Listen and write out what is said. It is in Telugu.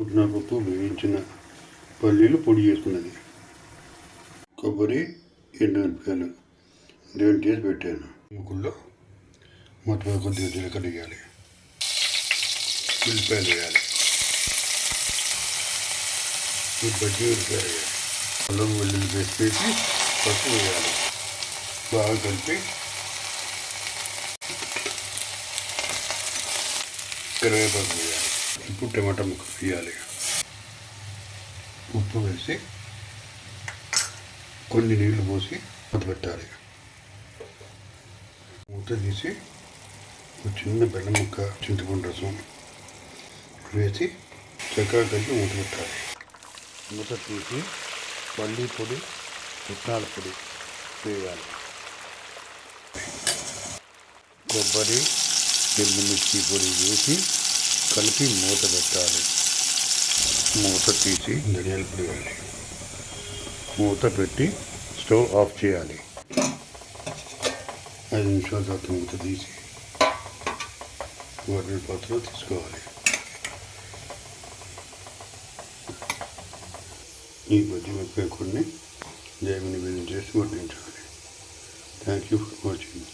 పుట్టినపప్పు వేయించిన పల్లీలు పొడి చేసుకున్నది. కొబ్బరి ఎండుమిరపకాయలు దేవుని చేసి పెట్టాను. ముక్కుల్లో మొత్తం కొద్దిగా జీలకర్ర వేయాలి. ఉల్లిపాయలు వేయాలి. ఈ బజ్జీ ఉల్లిపాయలు వేయాలి. అల్లం వెల్లుల్లి పేస్ట్ వేసి పసుపు వేయాలి. బాగా కలిపి కరివేపాకు వేయాలి. ఇప్పుడు టమాటా ముక్క వేయాలి ఉప్పు వేసి కొన్ని నీళ్ళు పోసి పెట్టాలి. మూత తీసి ఒక చిన్న బెల్లం ముక్క చింతపండు రసం వేసి చక్కగా కలిపి మూత పెట్టాలి. మూత తీసి పల్లి పొడి పుట్నాల పొడి వేయాలి. కొబ్బరి ఎండుమిర్చి పొడి వేసి కలిపి మూత పెట్టాలి. మూత తీసి ధనియాల పొడి వేయాలి మూత పెట్టి స్టవ్ ఆఫ్ చేయాలి. ఐదు నిమిషాల తర్వాత మూత తీసి వాటిని పాత్రలో తీసుకోవాలి. ఈ బజ్జి కొన్ని దేవుని బిల్లు చేసి వర్ణించాలి థ్యాంక్ యూ ఫర్ వాచింగ్